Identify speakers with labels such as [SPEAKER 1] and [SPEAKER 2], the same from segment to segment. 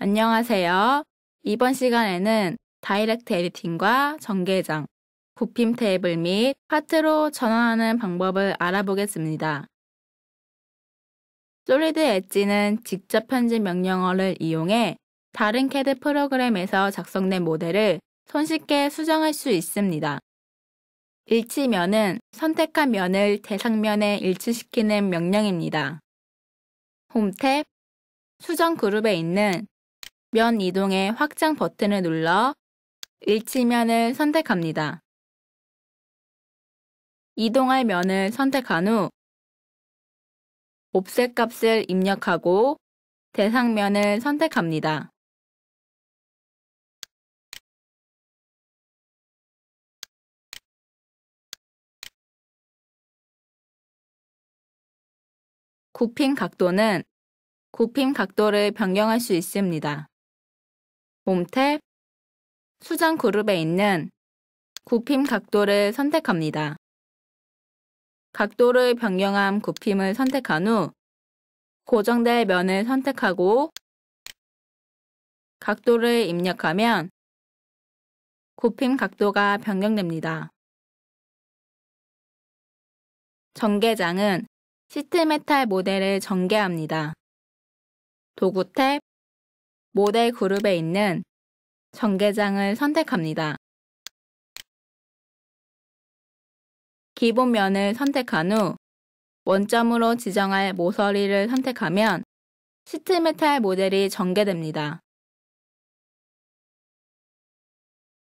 [SPEAKER 1] 안녕하세요. 이번 시간에는 다이렉트 에디팅과 전개장, 굽힘 테이블 및 파트로 전환하는 방법을 알아보겠습니다. 솔리드 엣지는 직접 편집 명령어를 이용해 다른 CAD 프로그램에서 작성된 모델을 손쉽게 수정할 수 있습니다. 일치면은 선택한 면을 대상면에 일치시키는 명령입니다. 홈 탭, 수정 그룹에 있는 면 이동의 확장 버튼을 눌러 일치면을 선택합니다. 이동할 면을 선택한 후 옵셋 값을 입력하고 대상면을 선택합니다. 굽힘 각도는 굽힘 각도를 변경할 수 있습니다. 홈탭 수정 그룹에 있는 굽힘 각도를 선택합니다. 각도를 변경한 굽힘을 선택한 후 고정될 면을 선택하고 각도를 입력하면 굽힘 각도가 변경됩니다. 전개장은 시트 메탈 모델을 전개합니다. 도구 탭 모델 그룹에 있는 전개장을 선택합니다. 기본면을 선택한 후 원점으로 지정할 모서리를 선택하면 시트메탈 모델이 전개됩니다.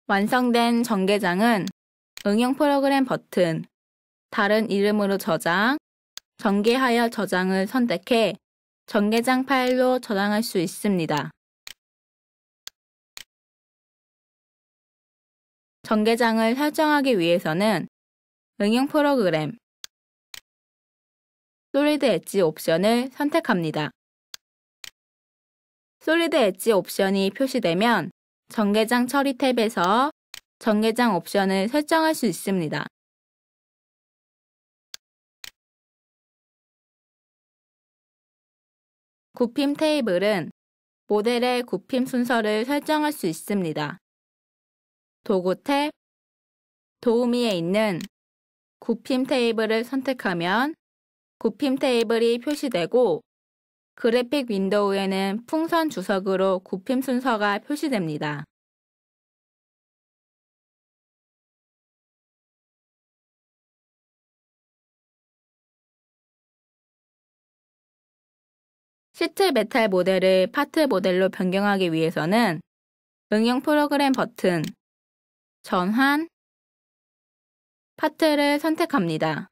[SPEAKER 1] 완성된 전개장은 응용 프로그램 버튼, 다른 이름으로 저장, 전개하여 저장을 선택해 전개장 파일로 저장할 수 있습니다. 전개장을 설정하기 위해서는 응용 프로그램 솔리드 엣지 옵션을 선택합니다. 솔리드 엣지 옵션이 표시되면 전개장 처리 탭에서 전개장 옵션을 설정할 수 있습니다. 굽힘 테이블은 모델의 굽힘 순서를 설정할 수 있습니다. 도구 탭, 도우미에 있는 굽힘 테이블을 선택하면 굽힘 테이블이 표시되고 그래픽 윈도우에는 풍선 주석으로 굽힘 순서가 표시됩니다. 시트 메탈 모델을 파트 모델로 변경하기 위해서는 응용 프로그램 버튼, 전환, 파트를 선택합니다.